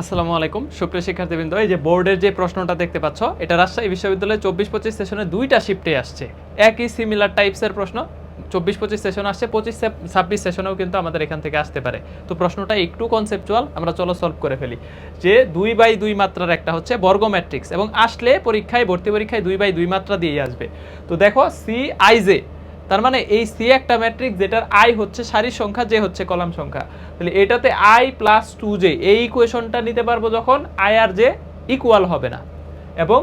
আসসালামু আলাইকুম। সুপ্রিয় শিক্ষার্থীবৃন্দ, এই যে বোর্ডের যে প্রশ্নটা দেখতে পাচ্ছ, এটা রাজশাহী বিশ্ববিদ্যালয়ে চব্বিশ পঁচিশ সেশনে দুইটা শিফটে আসছে। একই সিমিলার টাইপসের প্রশ্ন, চব্বিশ পঁচিশ সেশন আসছে, পঁচিশ ছাব্বিশ সেশনেও কিন্তু আমাদের এখান থেকে আসতে পারে। তো প্রশ্নটা একটু কনসেপচুয়াল আমরা চলো সলভ করে ফেলি। যে দুই বাই দুই মাত্রার একটা হচ্ছে বর্গ ম্যাট্রিক্স এবং আসলে পরীক্ষায়, ভর্তি পরীক্ষায় দুই বাই দুই মাত্রা দিয়েই আসবে। তো দেখো সি আইজে তার মানে এই সি একটা ম্যাট্রিক্স যেটার আই হচ্ছে সারির সংখ্যা যে হচ্ছে কলাম সংখ্যা। তাহলে এটাতে আই প্লাস টু জে এই ইকুয়েশনটা নিতে পারব যখন আই আর জে ইকুয়াল হবে না। এবং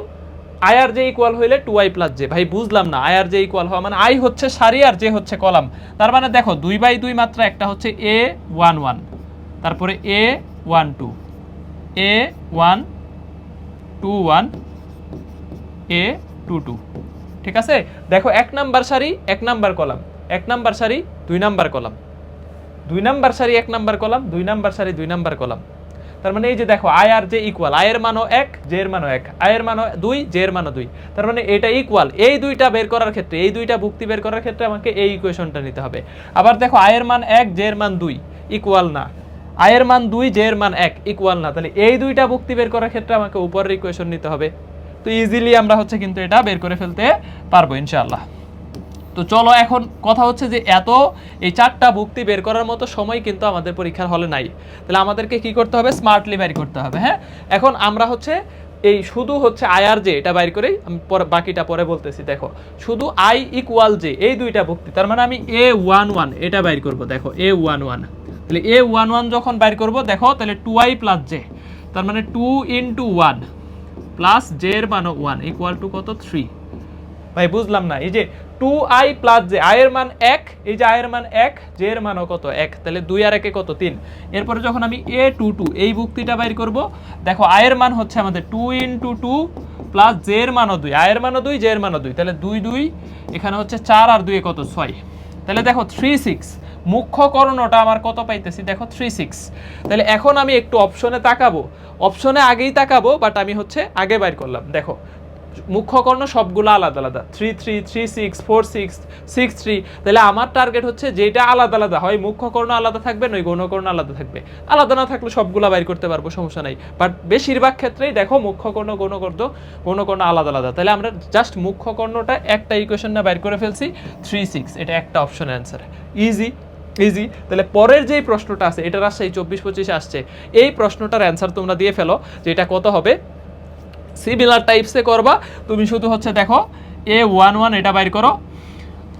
আই আর জে ইকুয়াল হইলে টু আই প্লাস জে ভাই, বুঝলাম না আই আর জে ইকুয়াল হওয়া মানে আই হচ্ছে সারি আর জে হচ্ছে কলাম। তার মানে দেখো, দুই বাই দুই মাত্রা একটা হচ্ছে এ ওয়ান ওয়ান তারপরে A one two A one two one A two two ঠিক আছে? দেখো, এক নাম্বার সারি, এক নাম্বার কলাম। এক নাম্বার সারি, দুই নাম্বার কলাম। দুই নাম্বার সারি, এক নাম্বার কলাম, দুই নাম্বার সারি, দুই নাম্বার কলাম। তার মানে এই যে দেখো, আই আর যে ইকুয়াল আয়ের মানও এক, জে এর মানও এক আয়ের মানও দুই, জে এর মানও দুই। তার মানে এটা ইকুয়াল এই দুইটা বের করার ক্ষেত্রে, এই দুইটা ভুক্তি বের করার ক্ষেত্রে আমাকে এই ইকুয়েশনটা নিতে হবে। আবার দেখো আয়ের মান এক, জে এর মান দুই ইকুয়াল না। আয়ের মান দুই, জে এর মান এক ইকুয়াল না। তাহলে এই দুইটা ভুক্তি বের করার ক্ষেত্রে আমাকে উপরের ইকুয়েশন নিতে হবে। তো ইজিলি আমরা হচ্ছে কিন্তু এটা বের করে ফেলতে পারব ইনশাআল্লাহ। তো চলো এখন কথা হচ্ছে যে এত এই চারটা ভুক্তি বের করার মতো সময় কিন্তু আমাদের পরীক্ষার হলে নাই। তাহলে আমাদেরকে কি করতে হবে? স্মার্টলি বের করতে হবে হ্যাঁ? এখন আমরা হচ্ছে এই শুধু হচ্ছে আয়ার যে এটা বাইর করেই আমি বাকিটা পরে বলতেছি, দেখো। শুধু আই ইকুয়াল যে এই দুইটা ভুক্তি। তার মানে আমি এ ওয়ান ওয়ান এটা বাইর করব, দেখো এ ওয়ান ওয়ান তাহলে এ ওয়ান ওয়ান যখন বাইর করব, দেখো, তাহলে টু আই প্লাস জে তার মানে two into one plus J এর মানও ওয়ান ইকুয়াল টু কত? থ্রি ভাই, বুঝলাম না। এই যে টু আই প্লাস জে আয়ের মান এক, এই যে আয়ের মান এক জে এর মানও কত? এক। তাহলে দুই আর একে কত? তিন। এরপরে যখন আমি এ টু টু এই বুক্তিটা বাইর করব, দেখো আয়ের মান হচ্ছে আমাদের two into two plus J এর মানও দুই। আয়ের মানও দুই জে এর মানও দুই। তাহলে দুই দুই, এখানে হচ্ছে চার আর দুই কত? ছয়। তাহলে দেখো থ্রি সিক্স মুখ্য করণটা আমার কত পাইতেছি? দেখো থ্রি সিক্স তাহলে এখন আমি একটু অপশনে তাকাবো। অপশনে আগেই তাকাবো বাট আমি হচ্ছে আগে বাইর করলাম। দেখো মুখ্য কর্ণ সবগুলো আলাদা আলাদা। Three three three six four six six three তাহলে আমার টার্গেট হচ্ছে যেটা আলাদা আলাদা। হয় মুখ্য কর্ণ আলাদা থাকবে, নয় গৌণকর্ণ আলাদা থাকবে। আলাদা না থাকলে সবগুলো বাইর করতে পারব, সমস্যা নাই। বাট বেশিরভাগ ক্ষেত্রেই দেখো মুখ্য কর্ণ গৌণকর্ণ আলাদা আলাদা। তাহলে আমরা জাস্ট মুখ্য কর্ণটা একটা ইকুয়েশন না বাইর করে ফেলছি। থ্রি সিক্স এটা একটা অপশন অ্যান্সার ইজি ইজি তাহলে পরের যেই প্রশ্নটা আছে এটা রাজশাহী চব্বিশ পঁচিশে আসছে, এই প্রশ্নটার অ্যান্সার তোমরা দিয়ে ফেলো, যে এটা কত হবে? সিমিলার টাইপসে করবা। তুমি শুধু হচ্ছে দেখো এ ওয়ান ওয়ান এটা বাইর করো।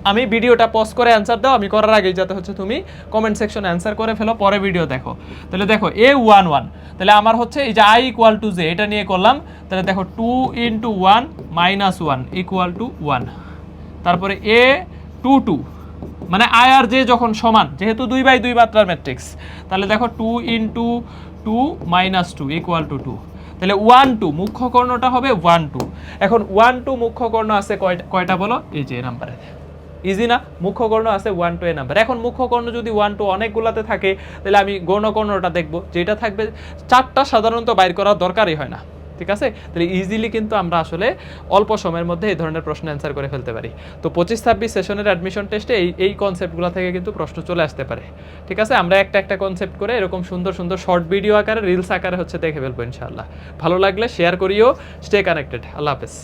আমি ভিডিওটা পজ করে অ্যান্সার দাও, আমি করার আগেই যাতে হচ্ছে তুমি কমেন্ট সেকশনে অ্যান্সার করে ফেলো, পরে ভিডিও দেখো। তাহলে দেখো এ ওয়ান ওয়ান তাহলে আমার হচ্ছে এই যে আই ইকুয়াল টু জে এটা নিয়ে করলাম। তাহলে দেখো two into one minus one equal to one তারপরে এ টু টু মানে আই আর জে যখন সমান, যেহেতু দুই বাই দুই মাত্রার ম্যাট্রিক্স তাহলে দেখো two into two minus two equal to two two one two মুখ্য কর্ণটা হবে ওয়ান টু এখন ওয়ান টু মুখ্য কর্ণ আছে কয়টা কয়টা বলো? এই যে নাম্বারে ইজি না? মুখ্য কর্ণ আছে ওয়ান টু এ নাম্বার এখন মুখ্য কর্ণ যদি ওয়ান টু অনেকগুলাতে থাকে, তাহলে আমি গৌণকর্ণটা দেখব। যেটা থাকবে, চারটা সাধারণত বাইর করার দরকারই হয় না। ঠিক আছে? তাহলে ইজিলি কিন্তু আমরা আসলে অল্প সময়ের মধ্যে এই ধরনের প্রশ্ন অ্যান্সার করে ফেলতে পারি। তো পঁচিশ ছাব্বিশ সেশনের অ্যাডমিশন টেস্টে এই এই কনসেপ্টগুলো থেকে কিন্তু প্রশ্ন চলে আসতে পারে। ঠিক আছে? আমরা একটা একটা কনসেপ্ট করে এরকম সুন্দর সুন্দর শর্ট ভিডিও আকারে রিলস আকারে হচ্ছে দেখে ফেলব ইনশাআল্লাহ। ভালো লাগলে শেয়ার করিও স্টে কানেক্টেড আল্লাহ হাফেজ।